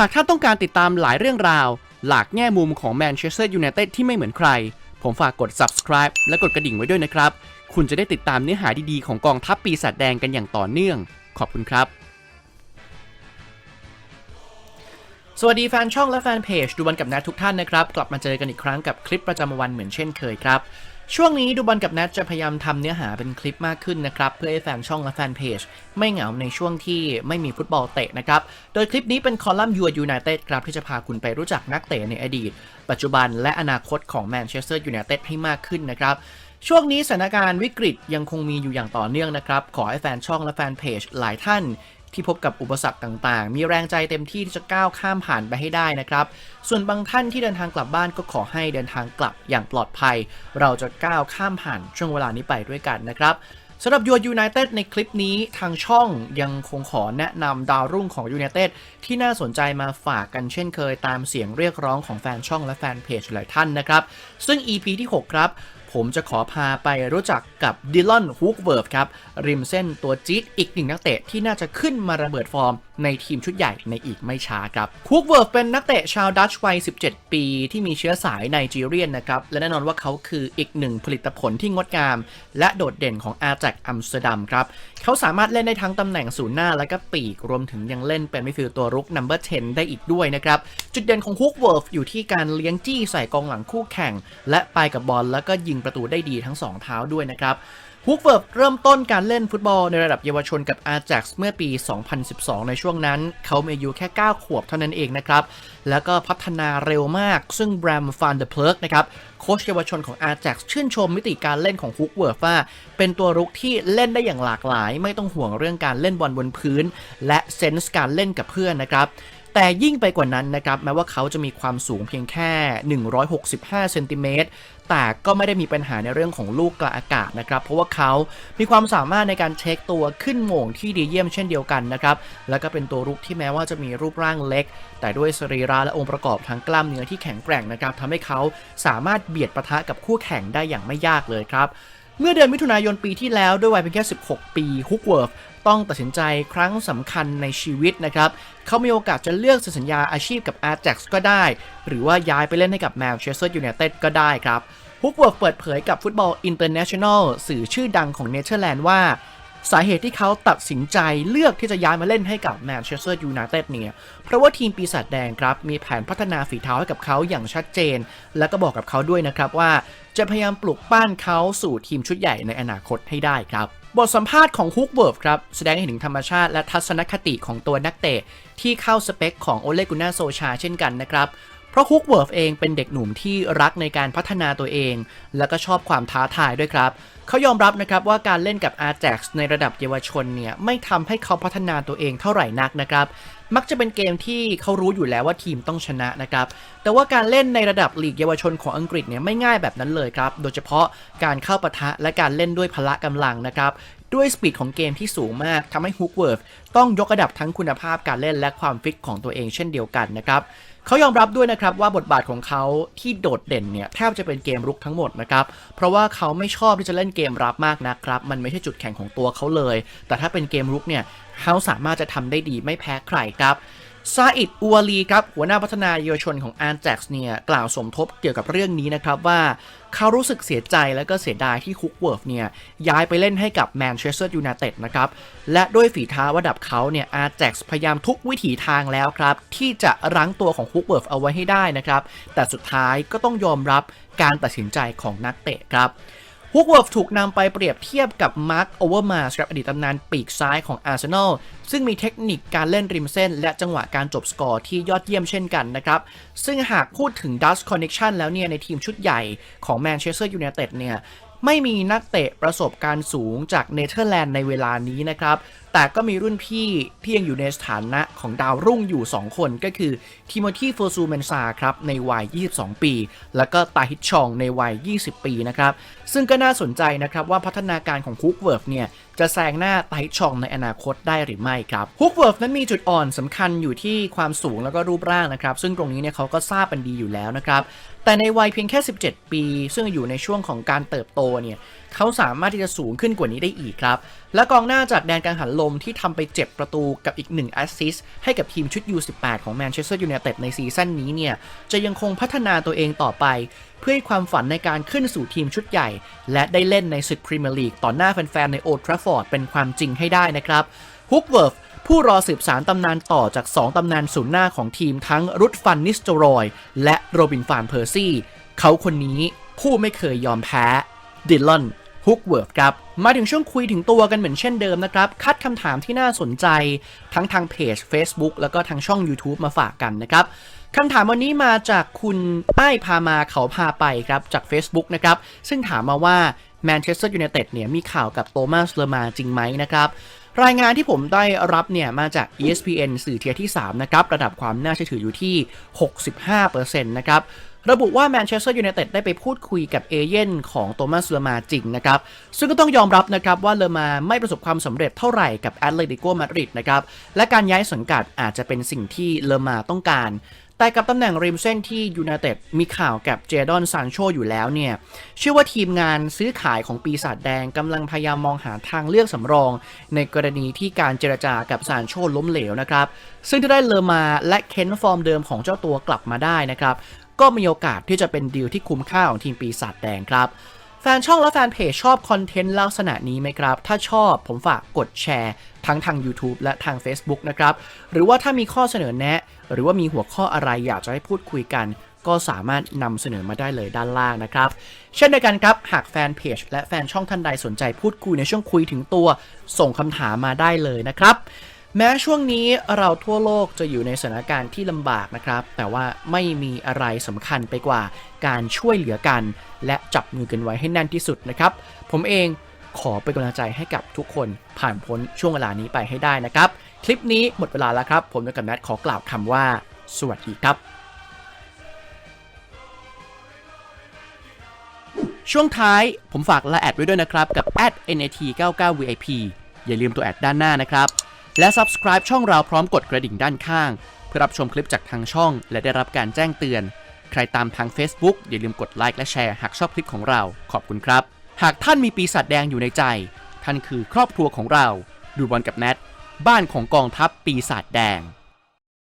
หากท่านต้องการติดตามหลายเรื่องราว หลากแง่มุมของแมนเชสเตอร์ยูไนเต็ดที่ไม่เหมือนใคร ผมฝากกด subscribe และกดกระดิ่งไว้ด้วยนะครับ คุณจะได้ติดตามเนื้อหาดีๆของกองทัพปีศาจแดงกันอย่างต่อเนื่อง ขอบคุณครับ สวัสดีแฟนช่องและแฟนเพจดูบอลกับแนททุกท่านนะครับ กลับมาเจอกันอีกครั้งกับคลิปประจำวันเหมือนเช่นเคยครับ ช่วงนี้ดูบอลกับแนทจะพยายามทำเนื้อหาเป็นคลิปมากขึ้นนะครับ เพื่อให้แฟนช่องและแฟนเพจไม่เหงาในช่วงที่ไม่มีฟุตบอลเตะนะครับ โดยคลิปนี้เป็นคอลัมน์ยูยูไนเต็ดครับที่จะพาคุณไปรู้จักนักเตะในอดีต ปัจจุบันและอนาคตของแมนเชสเตอร์ยูไนเต็ดให้มากขึ้นนะครับช่วงนี้สถานการณ์วิกฤตยังคงมีอยู่อย่างต่อเนื่องนะครับ ขอให้แฟนช่องและแฟนเพจหลายท่าน ที่พบกับอุปสรรคต่างๆ มีแรงใจเต็มที่ที่จะก้าวข้ามผ่านไปให้ได้นะครับ ส่วนบางท่านที่เดินทางกลับบ้านก็ขอให้เดินทางกลับอย่างปลอดภัย เราจะก้าวข้ามผ่านช่วงเวลานี้ไปด้วยกันนะครับสำหรับยูยูไนเต็ดในคลิปนี้ทางช่องยังคงขอแนะนำดาวรุ่งของยูไนเต็ดที่น่าสนใจมาฝากกันเช่นเคยตามเสียงเรียกร้องของแฟนช่องและแฟนเพจหลายท่านนะครับ ซึ่ง EP ที่ 6 ครับ ผมจะขอพาไปรู้จักกับดิลอนฮุกเวิร์ฟครับ ริมเส้นตัวจี๊ดอีกหนึ่งนักเตะที่น่าจะขึ้นมาระเบิดฟอร์ม ในทีมชุดใหญ่ในอีกไม่ช้าครับฮุกเวิร์ฟเป็นนักเตะชาวดัตช์วัย 17 ปี ที่มีเชื้อสายไนจีเรียนนะครับ และแน่นอนว่าเขาคืออีกหนึ่งผลิตผลที่งดงาม และโดดเด่นของอาแจกอัมสเตอร์ดัมครับ เขาสามารถเล่นได้ทั้งตำแหน่งศูนย์หน้าและก็ปีกรวมถึงยังเล่นเป็นมิดฟิลด์ตัวรุกนัมเบอร์10 ได้อีกด้วยนะครับจุดเด่นของฮุกเวิร์ฟอยู่ที่การเลี้ยงจี้ใส่กองหลังคู่แข่ง และไปกับบอลแล้วก็ยิงประตูได้ดีทั้งสองเท้าด้วยนะครับ ฮุกเวิร์ฟเริ่มต้นการเล่นฟุตบอลในระดับเยาวชนกับ Ajax เมื่อปี 2012 ในช่วงนั้น เขามีอายุแค่ 9 ขวบเท่านั้นเองนะครับ แล้วก็พัฒนาเร็วมาก ซึ่งแบรมฟานเดอร์เพลิกนะครับ โค้ชเยาวชนของ Ajax ชื่นชมมิติการเล่นของฮุกเวิร์ฟว่า เป็นตัวรุกที่เล่นได้อย่างหลากหลาย ไม่ต้องห่วงเรื่องการเล่นบอลบนพื้น และเซนส์การเล่นกับเพื่อนนะครับ แต่ยิ่งไปกว่านั้นนะครับแม้ว่าเขาจะมีความสูงเพียงแค่ 165เซนติเมตรแต่ก็ไม่ได้มีปัญหาในเรื่องของลูกกลางอากาศนะครับ เพราะว่าเขามีความสามารถในการเช็คตัวขึ้นโม่งที่ดีเยี่ยมเช่นเดียวกันนะครับ แล้วก็เป็นตัวรุกที่แม้ว่าจะมีรูปร่างเล็ก แต่ด้วยสรีระและองค์ประกอบทางกล้ามเนื้อที่แข็งแกร่งนะครับทำให้เขาสามารถเบียดปะทะกับคู่แข่งได้อย่างไม่ยากเลยครับ เมื่อเดือนมิถุนายนปีที่แล้วด้วยวัยเพียงแค่ 16 ปีฮุกเวิร์ฟต้องตัดสินใจครั้งสำคัญในชีวิตนะครับ เขามีโอกาสจะเลือกสัญญาอาชีพกับ Ajax ก็ได้ หรือว่าย้ายไปเล่นให้กับแมนเชสเตอร์ยูไนเต็ดก็ได้ครับฮุกเวิร์ฟเปิดเผยกับฟุตบอลอินเตอร์เนชั่นแนลสื่อชื่อดังของเนเธอร์แลนด์ว่า สาเหตุที่เขาตัดสินใจเลือกที่จะย้ายมาเล่นให้กับแมนเชสเตอร์ยูไนเต็ดเนี่ย เพราะว่าทีมปีศาจแดงครับมีแผนพัฒนาฝีเท้าให้กับเขาอย่างชัดเจน และก็บอกกับเขาด้วยนะครับว่า จะพยายามปลุกปั้นเขาสู่ทีมชุดใหญ่ในอนาคตให้ได้ครับบทสัมภาษณ์ของฮุกเวิร์ฟครับ แสดงให้เห็นถึงธรรมชาติและทัศนคติของตัวนักเตะ ที่เข้าสเปคของโอเลกุน่าโซชาเช่นกันนะครับ ราะฮุกเวิร์ฟเองเป็นเด็กหนุ่มที่รักในการพัฒนาตัวเอง และก็ชอบความท้าทายด้วยครับ เขายอมรับนะครับว่าการเล่นกับ Ajax ในระดับเยาวชนเนี่ยไม่ทำให้เขาพัฒนาตัวเองเท่าไหร่นักนะครับมักจะเป็นเกมที่เขารู้อยู่แล้วว่าทีมต้องชนะนะครับ แต่ว่าการเล่นในระดับลีกเยาวชนของอังกฤษเนี่ยไม่ง่ายแบบนั้นเลยครับ โดยเฉพาะการเข้าปะทะและการเล่นด้วยพละกำลังนะครับ ด้วยสปีดของเกมที่สูงมากทำให้ฮุกเวิร์ฟต้องยกระดับทั้งคุณภาพการเล่นและความฟิตของตัวเองเช่นเดียวกันนะครับเขายอมรับด้วยนะครับว่าบทบาทของเขาที่โดดเด่นเนี่ยแทบจะเป็นเกมรุกทั้งหมดนะครับ เพราะว่าเขาไม่ชอบที่จะเล่นเกมรับมากนะครับ มันไม่ใช่จุดแข็งของตัวเขาเลย แต่ถ้าเป็นเกมรุกเนี่ยเขาสามารถจะทำได้ดีไม่แพ้ใครครับ ซาอิดอัวลีครับหัวหน้าพัฒนาเยาวชนของ a อน a x เนี่ยกล่าวสมทบเกี่ยวกับเรื่องนี้นะครับว่าเขารู้สึกเสียใจและก็เสียดายที่คุกเวิร์ฟเนี่ยย้ายไปเล่นให้กับแมนเชสเตอร์ยูไนเต็ดนะครับและด้วยฝีเท้าระดับเขาเนี่ย a อน a x พยายามทุกวิถีทางแล้วครับที่จะรั้งตัวของคุกเวิร์ฟเอาไว้ให้ได้นะครับแต่สุดท้ายก็ต้องยอมรับการตัดสินใจของนักเตะครับ ฮุกเวิร์ฟถูกนำไปเปรียบเทียบกับมาร์คโอเวอร์มาสครับอดีตตำนานปีกซ้ายของอาร์เซนอลซึ่งมีเทคนิคการเล่นริมเส้น และจังหวะการจบสกอร์ที่ยอดเยี่ยมเช่นกันนะครับ ซึ่งหากพูดถึงดัสคอนเน c ชันแล้วเนี่ย ในทีมชุดใหญ่ของแมนเชสเตอร์ยูไนเต็ดเนี่ยไม่มีนักเตะประสบการณ์สูงจากเนเธอร์แลนด์ในเวลานี้นะครับ แต่ก็มีรุ่นพี่ที่ยังอยู่ในสถานะของดาวรุ่งอยู่ 2 คนก็คือทิโมธีโฟซูเมนซาครับในวัย 22 ปี แล้วก็ตาฮิตชองในวัย 20 ปีนะครับ ซึ่งก็น่าสนใจนะครับว่าพัฒนาการของคุกเวิร์ฟเนี่ยจะแซงหน้าไตาฮิตชองในอนาคตได้หรือไม่ครับฮุกเวิร์ฟนั้นมีจุดอ่อนสำคัญอยู่ที่ความสูงแล้วก็รูปร่างนะครับ ซึ่งตรงนี้เนี่ยเขาก็ทราบกันดีอยู่แล้วนะครับ แต่ในวัยเพียงแค่ 17 ปี ซึ่งอยู่ในช่วงของการเติบโตเนี่ยเขาสามารถที่จะสูงขึ้นกว่านี้ได้อีกครับ และกองหน้าจากแดนกังหันลมที่ทำไปเจ็บประตูกับอีก1แอสซิสให้กับทีมชุด U18 ของแมนเชสเตอร์ยูไนเต็ดในซีซั่นนี้เนี่ย จะยังคงพัฒนาตัวเองต่อไป เพื่อให้ความฝันในการขึ้นสู่ทีมชุดใหญ่ และได้เล่นในศึกพรีเมียร์ลีกต่อหน้าแฟนๆในโอทราฟอร์ดเป็นความจริงให้ได้นะครับฮุกเวิร์ฟผู้รอสืบสารตำนานต่อจาก 2 ตำนานศูนย์หน้าของทีมทั้งรุดฟันนิสโตรอย และโรบินฟานเพอร์ซี่ เขาคนนี้ผู้ไม่เคยยอมแพ้ ดิลลอนฮุกเวิร์ฟครับ มาถึงช่วงคุยถึงตัวกันเหมือนเช่นเดิมนะครับ คัดคำถามที่น่าสนใจทั้งทางเพจ Facebook แล้วก็ทางช่อง YouTube มาฝากกันนะครับคำถามวันนี้มาจากคุณไอ้ายพามาเขาพาไปครับ จาก Facebook นะครับ ซึ่งถามมาว่าแมนเชสเตอร์ยูไนเต็ดเนี่ยมีข่าวกับโตมัสเลอมาจริงไหมนะครับรายงานที่ผมได้รับเนี่ยมาจาก ESPN สื่อเทียที่ 3 นะครับ ระดับความน่าเชื่อถืออยู่ที่ 65%นะครับ ระบุว่าแมนเชสเตอร์ยูไนเต็ดได้ไปพูดคุยกับเอเย่นของโตมัสเลมาจริงนะครับ ซึ่งก็ต้องยอมรับนะครับว่าเลอมาไม่ประสบความสำเร็จเท่าไหร่กับแอตเลติโกมาดริดนะครับ และการย้ายสังกัดอาจจะเป็นสิ่งที่เลอมาต้องการ แต่กับตำแหน่งริมเส้นที่ยูไนเต็ดมีข่าวกับเจดอนซานโชอยู่แล้วเนี่ย เชื่อว่าทีมงานซื้อขายของปีศาจแดงกำลังพยายามมองหาทางเลือกสำรอง ในกรณีที่การเจรจากับซานโชล้มเหลวนะครับ ซึ่งถ้าได้เลอมาและเค้นฟอร์มเดิมของเจ้าตัวกลับมาได้นะครับ ก็มีโอกาสที่จะเป็นดีลที่คุ้มค่าของทีมปีศาจแดงครับ แฟนช่องและแฟนเพจชอบคอนเทนต์ลักษณะนี้ไหมครับ ถ้าชอบผมฝากกดแชร์ทั้งทาง YouTube และทาง Facebook นะครับ หรือว่าถ้ามีข้อเสนอแนะ หรือว่ามีหัวข้ออะไรอยากจะให้พูดคุยกัน ก็สามารถนำเสนอมาได้เลยด้านล่างนะครับ เช่นเดียวกันครับ หากแฟนเพจและแฟนช่องท่านใดสนใจพูดคุยในช่วงคุยถึงตัว ส่งคำถามมาได้เลยนะครับ แม้ช่วงนี้เราทั่วโลกจะอยู่ในสถานการณ์ที่ลำบากนะครับ แต่ว่าไม่มีอะไรสำคัญไปกว่าการช่วยเหลือกัน และจับมือกันไว้ให้แน่นที่สุดนะครับ ผมเองขอเป็นกำลังใจให้กับทุกคนผ่านพ้นช่วงเวลานี้ไปให้ได้นะครับ คลิปนี้หมดเวลาแล้วครับ ผมกับแมทขอกล่าวคำว่า สวัสดีครับ ช่วงท้ายผมฝากละแอดไว้ด้วยนะครับกับ @nat99vip อย่าลืมตัวแอดด้านหน้านะครับ และ subscribe ช่องเราพร้อมกดกระดิ่งด้านข้าง เพื่อรับชมคลิปจากทางช่อง และได้รับการแจ้งเตือน ใครตามทาง Facebook อย่าลืมกดไลค์และแชร์หากชอบคลิปของเรา ขอบคุณครับ หากท่านมีปีศาจแดงอยู่ในใจ ท่านคือครอบครัวของเรา ดูบอลกับแนทบ้านของกองทัพปีศาจแดง